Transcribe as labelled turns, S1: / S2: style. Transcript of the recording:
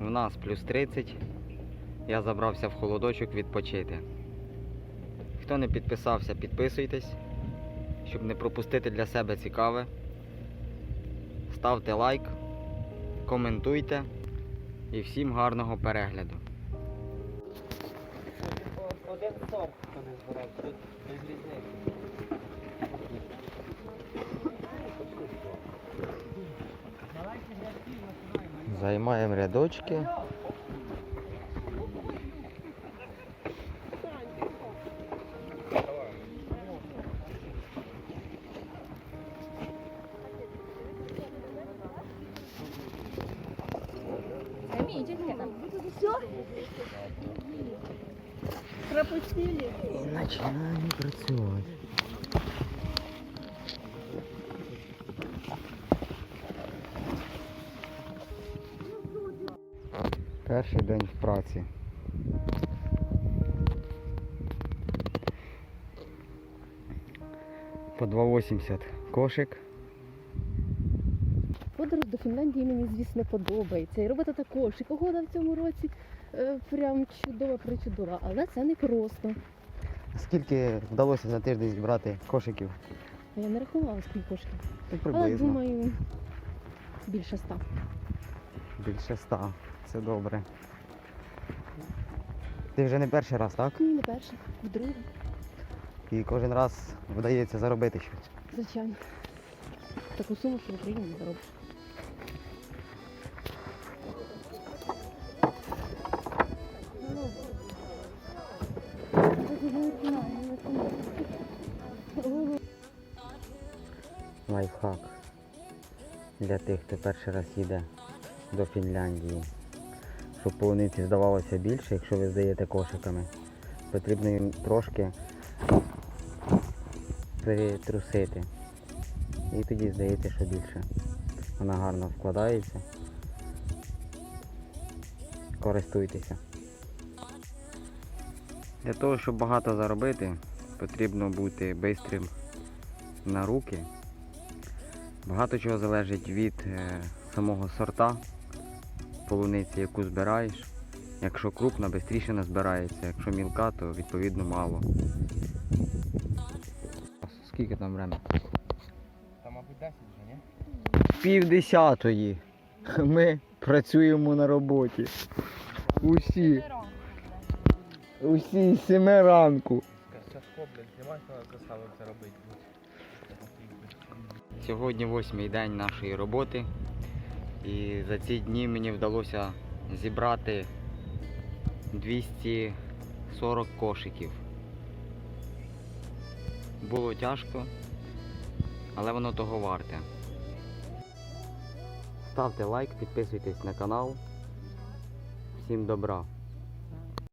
S1: В нас плюс 30. Я забрався в холодочок відпочити. Хто не підписався, підписуйтесь, щоб не пропустити для себе цікаве. Ставте лайк, коментуйте і всім гарного перегляду.
S2: Один сорт, хто не збирав, без різниці.
S1: Займаємо рядочки.
S3: Пропустили.
S1: І починаємо працювати. Перший день в праці. По 2,80 кошик.
S3: Подорож до Фінляндії мені, звісно, подобається. І робота також. І погода в цьому році е, прям чудова, причудова. Але це не просто.
S1: Скільки вдалося за тиждень зібрати кошиків?
S3: Я не рахувала скільки коштів.
S1: Ну,
S3: Але
S1: приблизно.
S3: думаю, більше ста.
S1: Більше ста. Це добре. Ти вже не перший раз, так?
S3: Ні, не перше, вдруге,
S1: І кожен раз вдається заробити щось.
S3: звичайно. Таку суму, що в Україні не заробиш.
S1: Лайфхак для тих, хто перший раз їде до Фінляндії. Щоб полуниці здавалося більше, якщо ви здаєте кошиками, потрібно їм трошки перетрусити. І тоді здається, що більше. Вона гарно вкладається. Користуйтеся. Для того, щоб багато заробити, потрібно бути бистрим на руки. Багато чого залежить від е, самого сорта полуниці, яку збираєш. Якщо крупна, швидше не збирається, якщо мілка, то відповідно мало. Скільки там время?
S2: Там, мабуть, 10 вже, ні?
S1: Пів десятої. Ми працюємо на роботі. Усі. Усі з семи ранку. Сьогодні восьмий день нашої роботи. І за ці дні мені вдалося зібрати 240 кошиків. Було тяжко, але воно того варте. Ставте лайк, підписуйтесь на канал. Всім добра!